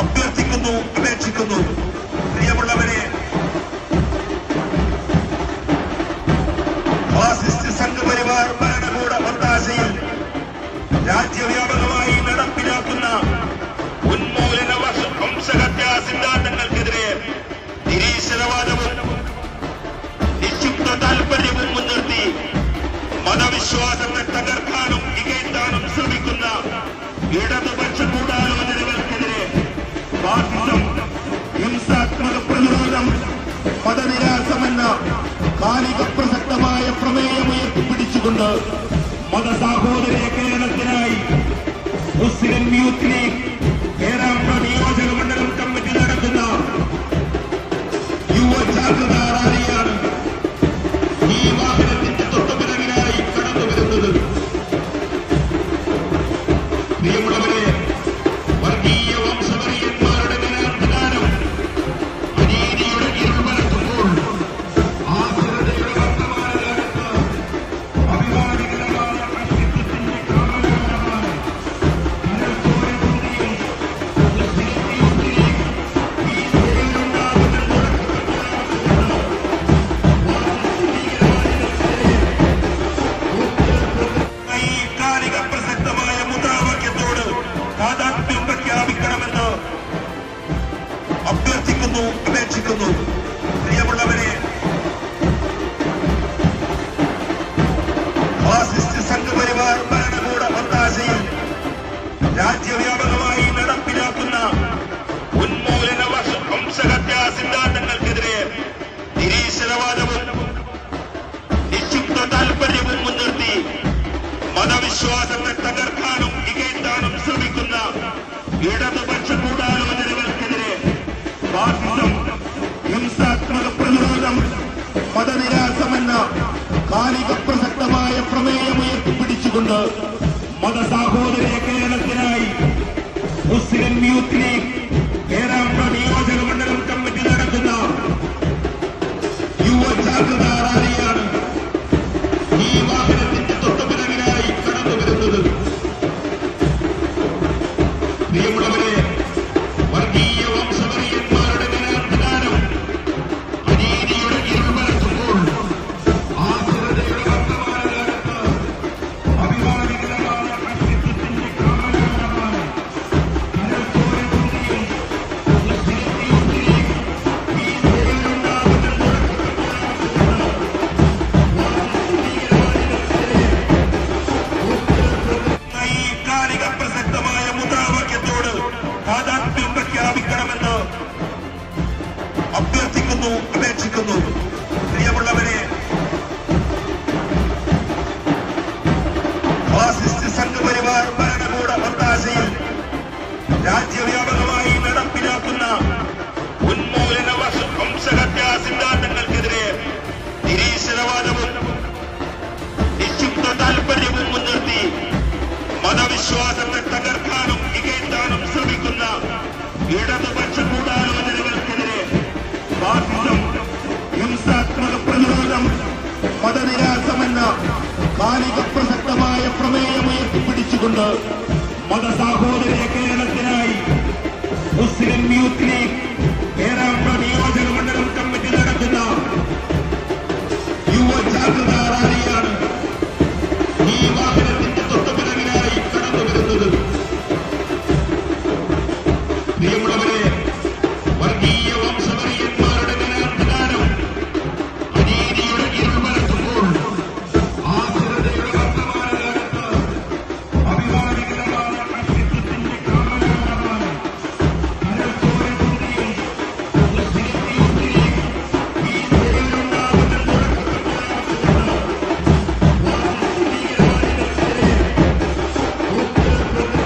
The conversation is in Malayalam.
അഭ്യർത്ഥിക്കുന്നു അപേക്ഷിക്കുന്നു. പ്രിയമുള്ളവരെ ഫാസിസ്റ്റ് സംഘപരിവാർ ഭരണകൂട ഒത്താശയിൽ രാജ്യവ്യാപകമായി ഉയർത്തിപ്പിടിച്ചുകൊണ്ട് അഭ്യർത്ഥിക്കുന്നു അപേക്ഷിക്കുന്നു. പ്രിയമുള്ളവരെ ഫാസിസ്റ്റ് സംഘപരിവാർ ഭരണകൂട ഒത്താശയിൽ രാജ്യവ്യാപകമായി നടപ്പിലാക്കുന്ന ഉന്മൂലന വംശ- വംശഹത്യാ സിദ്ധാന്തങ്ങൾക്കെതിരെ നിരീശ്വരവാദവും നിക്ഷിപ്ത താൽപര്യവും മുൻനിർത്തി മതവിശ്വാസത്തെ തകർക്കാനും ഇകയത്താനും ശ്രമിക്കുന്ന ഇടതുപക്ഷ മതനിരാസമെന്ന കാലിക പ്രസക്തമായ പ്രമേയം ഉയർത്തിപ്പിടിച്ചുകൊണ്ട് മതസാഹോദര്യ കേരളത്തിനായി മുസ്ലിം യൂത്ത് മതവിശ്വാസത്തെ തകർക്കാനും ഇകേറ്റാനും ശ്രമിക്കുന്ന ഇടതുപക്ഷ ഗൂഢാലോചനകൾക്കെതിരെ ഫാസിസം ഹിംസാത്മക പ്രതിരോധം മതനിരാസമെന്ന കാലിക പ്രസക്തമായ പ്രമേയം ഉയർത്തിപ്പിടിച്ചുകൊണ്ട് മതസാഹോദര്യ കേരളത്തിനായി മുസ്ലിം യൂത്ത് ലീഗ് കേരള നിയോജക മണ്ഡലം കമ്മിറ്റി നടത്തുന്ന യുവജാഗ്രതാ റാലിയാണ്